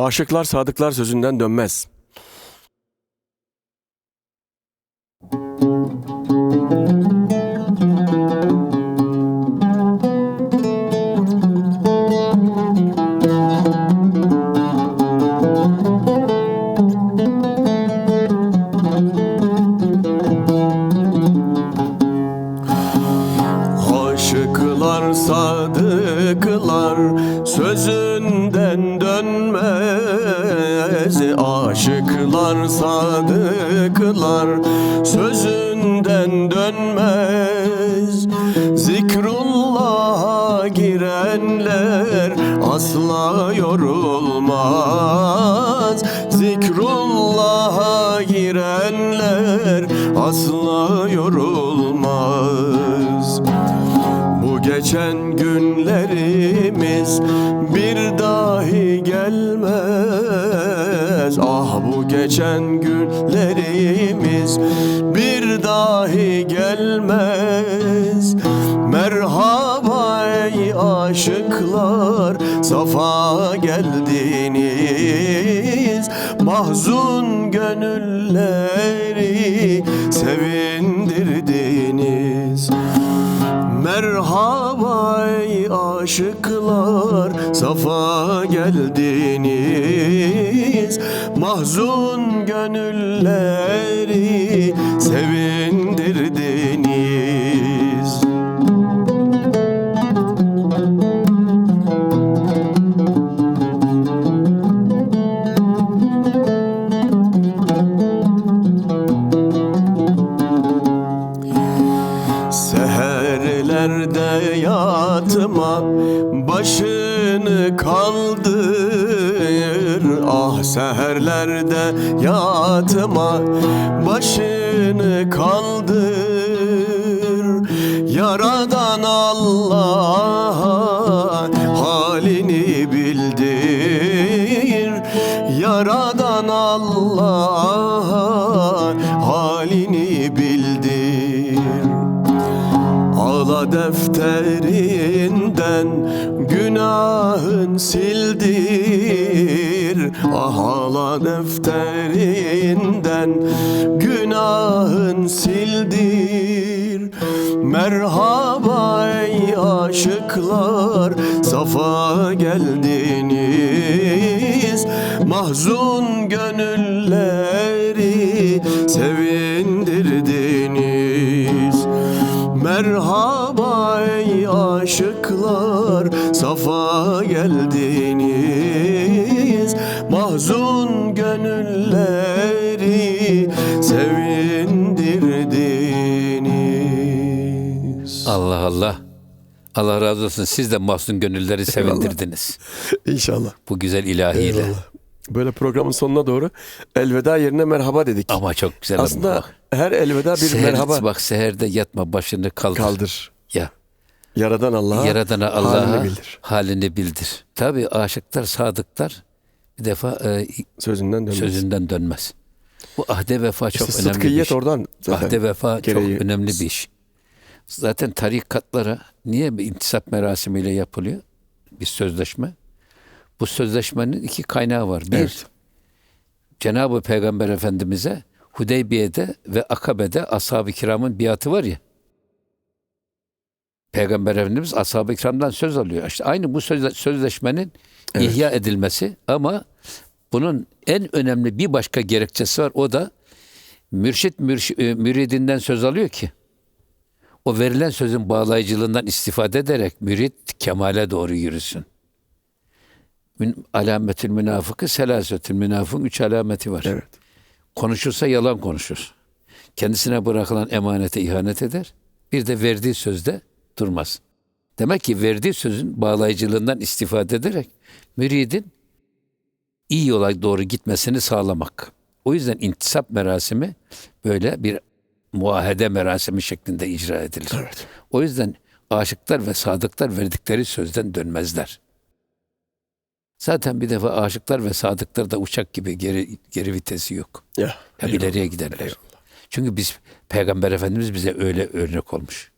Aşıklar sadıklar sözünden dönmez. Aşıklar sadıklar sözünden Aşıklar sadıklar. Sözünden dönmez Zikrullah'a girenler. Asla yorulmaz Zikrullah'a girenler. Asla yorulmaz. Bu geçen gelmez Ah bu geçen günlerimiz. Bir dahi gelmez. Merhaba ey aşıklar safa geldiniz. Mahzun gönülleri Ey aşıklar safa geldiniz. Mahzun gönülleri sevindirdiniz kaldır Ah seherlerde yatıma başını kaldır. Yaradan Allah'a halini bildir. Yaradan Allah'a halini bildir. Ağla defterinden günahın sildir Ah ağla defterinden. Günahın sildir Merhaba ey aşıklar. Safa geldiniz Mahzun gönülleri aşıklar safa geldiniz Mahzun gönülleri sevindirdiniz Allah Allah. Allah razı olsun. Siz de mahzun gönülleri sevindirdiniz. İnşallah. Bu güzel ilahiyle. Eyvallah. Böyle programın sonuna doğru elveda yerine merhaba dedik. Ama çok güzel. Aslında Bak, her elveda bir seher- merhaba Bak seherde yatma başını kaldır. kaldır. Ya. Yaradan Allah'a Yaradana Allah'a halini bildir. halini bildir. Tabi aşıklar, sadıklar bir defa e, Sözünden dönmez. sözünden dönmez. Bu ahde vefa çok İşte önemli bir iş. oradan zaten. Ahde vefa gereği- çok önemli bir iş. Zaten tarikatlara niye bir intisap merasimiyle yapılıyor? Bir sözleşme. Bu sözleşmenin iki kaynağı var. Bir, Evet. Cenab-ı Peygamber Efendimiz'e Hudeybiye'de ve Akabe'de ashab-ı kiramın biatı var ya. Peygamber Efendimiz ashab-ı kiramdan söz alıyor. İşte aynı bu sözle- sözleşmenin Evet. ihya edilmesi ama bunun en önemli bir başka gerekçesi var. O da mürşit mürş- e, müridinden söz alıyor ki o verilen sözün bağlayıcılığından istifade ederek mürit kemale doğru yürüsün. Alametül münafıkı selasetül münafığın üç alameti var. Evet. Konuşursa yalan konuşur. Kendisine bırakılan emanete ihanet eder. Bir de verdiği sözde durmaz. Demek ki verdiği sözün bağlayıcılığından istifade ederek müridin iyi yola doğru gitmesini sağlamak. O yüzden intisap merasimi böyle bir muahede merasimi şeklinde icra edilir. Evet. O yüzden aşıklar ve sadıklar verdikleri sözden dönmezler. Zaten bir defa aşıklar ve sadıklar da uçak gibi geri, geri vitesi yok. Ya. Hep ileriye giderler. Çünkü biz Peygamber Efendimiz bize öyle örnek olmuş.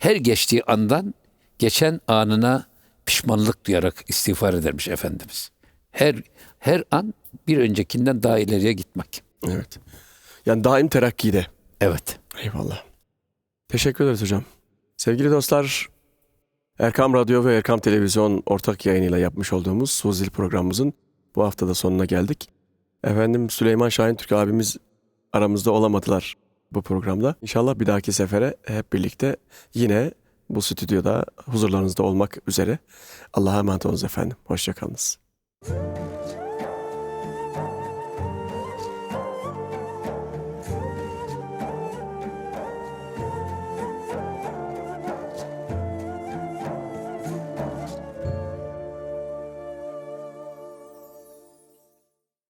Her geçtiği andan geçen anına pişmanlık duyarak istiğfar edermiş Efendimiz. Her her an bir öncekinden daha ileriye gitmek. Evet. Yani daim terakkide. Evet. Eyvallah. Teşekkür ederiz hocam. Sevgili dostlar, Erkam Radyo ve Erkam Televizyon ortak yayınıyla yapmış olduğumuz Suzil programımızın bu haftada sonuna geldik. Efendim Süleyman Şahin Türk abimiz aramızda olamadılar bu programda. İnşallah bir dahaki sefere hep birlikte yine bu stüdyoda huzurlarınızda olmak üzere. Allah'a emanet olunuz efendim. Hoşçakalınız.